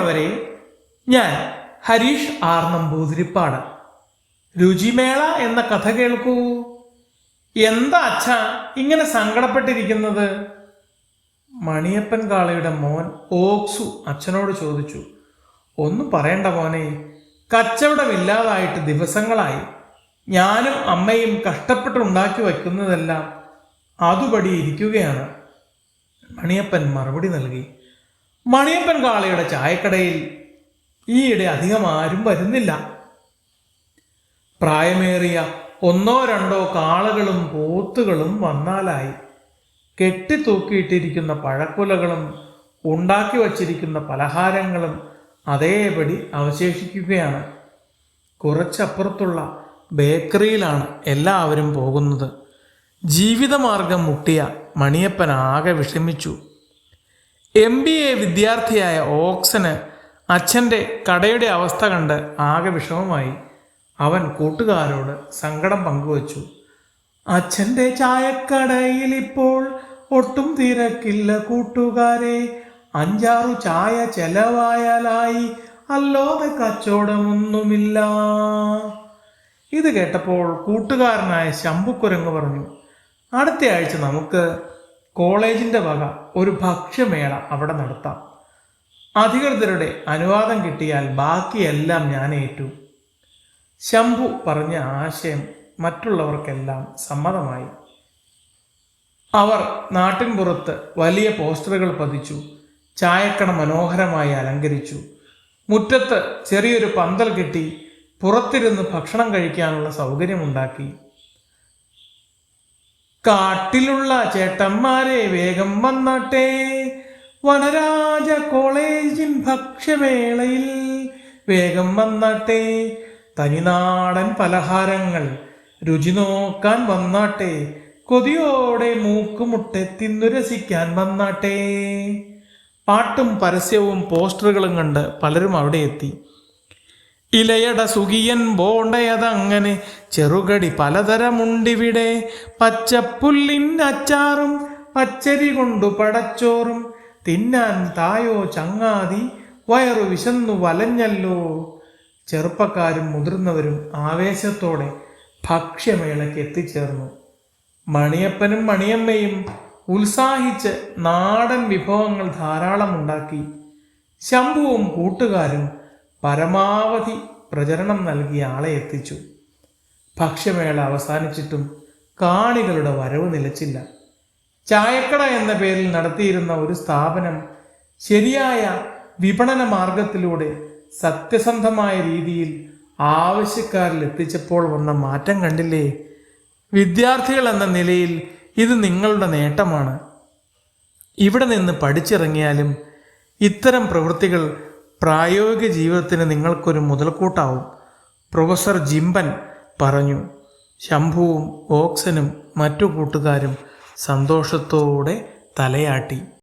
പ്രിയമുള്ളവരെ ഞാൻ ഹരീഷ് ആർ നമ്പൂതിരിപ്പാട് രുചിമേള എന്ന കഥ കേൾക്കൂ. എന്താ അച്ഛ ഇങ്ങനെ സങ്കടപ്പെട്ടിരിക്കുന്നത്? മണിയപ്പൻ കാളയുടെ മോൻ ഓക്സു അച്ഛനോട് ചോദിച്ചു. ഒന്നും പറയണ്ട മോനെ കച്ചവടമില്ലാതായിട്ട് ദിവസങ്ങളായി. ഞാനും അമ്മയും കഷ്ടപ്പെട്ടുണ്ടാക്കി വയ്ക്കുന്നതെല്ലാം അതുപടി ഇരിക്കുകയാണ്. മണിയപ്പൻ മറുപടി നൽകി. മണിയപ്പൻ കാളയുടെ ചായക്കടയിൽ ഈയിടെ അധികം ആരും വരുന്നില്ല. പ്രായമേറിയ ഒന്നോ രണ്ടോ കാളകളും പോത്തുകളും വന്നാലായി. കെട്ടിത്തൂക്കിയിട്ടിരിക്കുന്ന പഴക്കുലകളും ഉണ്ടാക്കി വച്ചിരിക്കുന്ന പലഹാരങ്ങളും അതേപടി അവശേഷിക്കുകയാണ്. കുറച്ചപ്പുറത്തുള്ള ബേക്കറിയിലാണ് എല്ലാവരും പോകുന്നത്. ജീവിതമാർഗം മുട്ടിയ മണിയപ്പൻ ആകെ വിഷമിച്ചു. എം ബി എ വിദ്യാർത്ഥിയായ ഓക്സന് അച്ഛന്റെ കടയുടെ അവസ്ഥ കണ്ട് ആകെ വിഷമമായി. അവൻ കൂട്ടുകാരോട് സങ്കടം പങ്കുവച്ചു. അച്ഛന്റെ ചായക്കടയിൽ ഇപ്പോൾ ഒട്ടും തിരക്കില്ല കൂട്ടുകാരെ. അഞ്ചാറു ചായ ചെലവായാലായി അല്ലാതെ കച്ചവടമൊന്നുമില്ല ഇത് കേട്ടപ്പോൾ കൂട്ടുകാരനായ ശംഭുക്കുരങ്ങ് പറഞ്ഞു. അടുത്ത ആഴ്ച നമുക്ക് കോളേജിന്റെ വക ഒരു ഭക്ഷ്യമേള അവിടെ നടത്താം. അധികൃതരുടെ അനുവാദം കിട്ടിയാൽ ബാക്കിയെല്ലാം ഞാൻ ഏറ്റു. ശംഭു പറഞ്ഞ ആശയം മറ്റുള്ളവർക്കെല്ലാം സമ്മതമായി. അവർ നാട്ടിൻപുറത്ത് വലിയ പോസ്റ്ററുകൾ പതിച്ചു ചായക്കട മനോഹരമായി അലങ്കരിച്ചു. മുറ്റത്ത് ചെറിയൊരു പന്തൽ കിട്ടി പുറത്തിരുന്ന് ഭക്ഷണം കഴിക്കാനുള്ള സൗകര്യമുണ്ടാക്കി. കാട്ടിലുള്ള ചേട്ടന്മാരെ വേഗം വന്നാട്ടെ. വനരാജ കോളേജിൻ ഭക്ഷ്യവേളയിൽ വേഗം വന്നാട്ടെ. തനിനാടൻ പലഹാരങ്ങൾ രുചി നോക്കാൻ വന്നാട്ടെ. കൊതിയോടെ മൂക്കുമുട്ടെ തിന്നുരസിക്കാൻ വന്നാട്ടെ. പാട്ടും പരസ്യവും പോസ്റ്ററുകളും കണ്ട് പലരും അവിടെ എത്തി. ഇലയട സുഖിയൻ ബോണ്ടയതങ്ങനെ ചെറുകടി പലതരമുണ്ടിവിടെ. പച്ചപ്പുല്ലിൻ അച്ചാറും പച്ചരി കൊണ്ടു പടച്ചോറും. തിന്നാൻ തായോ ചങ്ങാതി വയറു വിശന്നു വലഞ്ഞല്ലോ. ചെറുപ്പക്കാരും മുതിർന്നവരും ആവേശത്തോടെ ഭക്ഷ്യമേളയ്ക്ക് എത്തിച്ചേർന്നു. മണിയപ്പനും മണിയമ്മയും ഉത്സാഹിച്ച് നാടൻ വിഭവങ്ങൾ ധാരാളം ഉണ്ടാക്കി ശംഭുവും കൂട്ടുകാരും പരമാവധി പ്രചരണം നൽകിയ ആളെ എത്തിച്ചു. ഭക്ഷ്യമേള അവസാനിച്ചിട്ടും കാണികളുടെ വരവ് നിലച്ചില്ല. ചായക്കട എന്ന പേരിൽ നടത്തിയിരുന്ന ഒരു സ്ഥാപനം ശരിയായ വിപണന മാർഗത്തിലൂടെ സത്യസന്ധമായ രീതിയിൽ ആവശ്യക്കാരിൽ എത്തിച്ചപ്പോൾ വന്ന മാറ്റം കണ്ടില്ലേ? വിദ്യാർത്ഥികൾ എന്ന നിലയിൽ ഇത് നിങ്ങളുടെ നേട്ടമാണ്. ഇവിടെ നിന്ന് പഠിച്ചിറങ്ങിയാലും ഇത്തരം പ്രവൃത്തികൾ പ്രായോഗിക ജീവിതത്തിന് നിങ്ങൾക്കൊരു മുതൽക്കൂട്ടാവും. പ്രൊഫസർ ജിംബൻ പറഞ്ഞു. ശംഭുവും ഓക്സനും മറ്റു കൂട്ടുകാരും സന്തോഷത്തോടെ തലയാട്ടി.